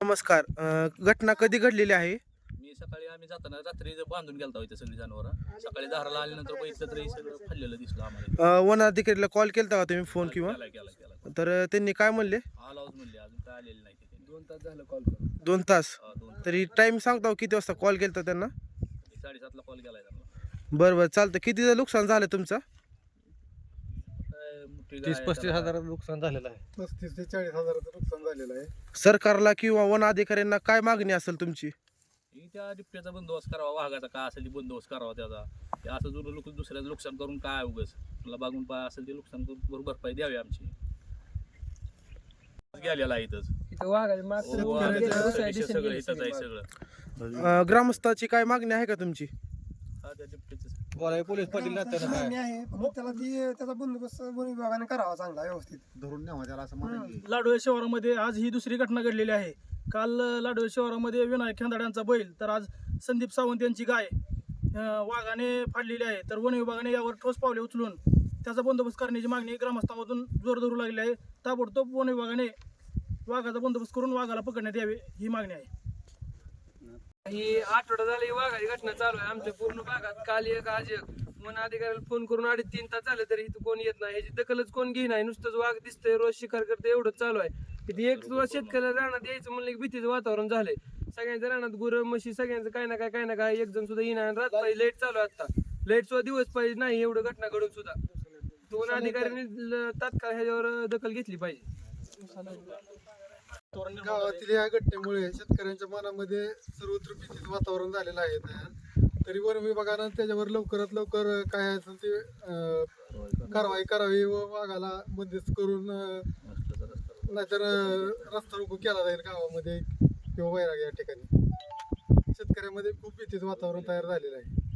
नमस्कार अ, घटना कधी घडलेली आहे? मी सकाळी आम्ही जाताना रात्री जर बांधून गेलता इथे सगळी जनावरं सकाळी दाराला आल्यानंतर बघितलं तरी सगळं फाडलेलं दिसलं आम्हाला. अ, वन अधिकारीला कॉल केला का तुम्ही फोन किंवा? केला केला केला तर अ, त्यांनी काय म्हणले? आलाच म्हणले अजून काय आलेलं नाही तिथे दोन तास झालं कॉल करून. दोन तास? हा, दोन तरी टाइम सांगता किती वाजता कॉल केला त्यांना? साडेसातला कॉल केलाय त्यांना. बरं बरं चालतं कितीचं नुकसान झालं तुमचं? काय मोठी तीस पस्तीस त्याला- हजाराचं नुकसान झालेलं आहे. पस्तीस ते चाळीस हजाराचं नुकसान झालेलं आहे. सरकारला किंवा वन अधिकाऱ्यांना काय मागणी असेल तुमची? ही त्या डिप्ट्याचा बंदोबस्त करावा वाघाचा काय असेल ते बंदोबस्त करावा त्याचा. ते असं जर लोक दुसऱ्याचं नुकसान करून काय उगस मला बागून पाय असेल ते नुकसान करून बरोबर भरपाई द्यावी आमची. गेलेला आहे इथंच. इथं वाघाच्या हो, मागचं वाघाचं गेलं, सगळं दुसऱ्या विषय दिवशी सगळं गेली इथंच आहे सगळी. सगळं अ, ग्रामस्थाची काय मागणी आहे का तुमची? बोलाय पोलीस पाटील काय? आहे. त्याला ती त्याचा बंदोबस्त वन विभागाने करावा चांगला व्यवस्थित. धरून न्यावा त्याला असं मागणी लाडोळे शहरामध्ये आज ही दुसरी घटना घडलेली आहे. काल लाडोळे शहरामध्ये विनायक खेंदाड्यांचा बैल तर आज संदीप सावंत यांची गाय अं, वाघाने फाडलेली आहे. तर वन विभागाने यावर ठोस पावले उचलून त्याचा बंदोबस्त करण्याची मागणी ग्रामस्थांमधून जोर धरू लागली आहे. ताबडतोब वन विभागाने वाघाचा बंदोबस्त करून वाघाला पकडण्यात यावे ही मागणी आहे. ही आठवडा झाला ही वाघाची घटना चालू आहे. आमच्या पूर्ण भागात काल एक आज एक. मन अधिकाऱ्याला फोन करून अडीच तीन तास झाले तरी इथं कोण येत नाही. ह्याची दखलच कोण घेई नाही. नुसतंच वाघ दिसतंय रोज शिकार करते एवढंच चालू आहे. इथे एक शेतकऱ्याला रानात यायचं म्हणलं की भीतीचं वातावरण झालंय. सगळ्यांच्या रानात गुरं म्हशी सगळ्यांचं काय ना काय काय ना काय एक जण सुद्धा येणार रात पाहिजे लाइट चालू आहे आता लाइट सुद्धा दिवस पाहिजे नाही एवढं घटना घडून सुद्धा. दोन अधिकाऱ्यांनी तात्काळ ह्याच्यावर दखल घेतली पाहिजे. गावातील या घटनेमुळे शेतकऱ्यांच्या मनामध्ये सर्वत्र भीतीचं वातावरण झालेलं आहे तयार. तरी वन विभागानं त्याच्यावर लवकरात लवकर काय असेल ते अं, कारवाई करावी व वाघाला बंदिस्त करून अं, नाहीतर अं, रस्ता रोको केला जाईल गावामध्ये किंवा वैराग या ठिकाणी. शेतकऱ्यामध्ये खूप भीतीचं वातावरण तयार झालेलं आहे.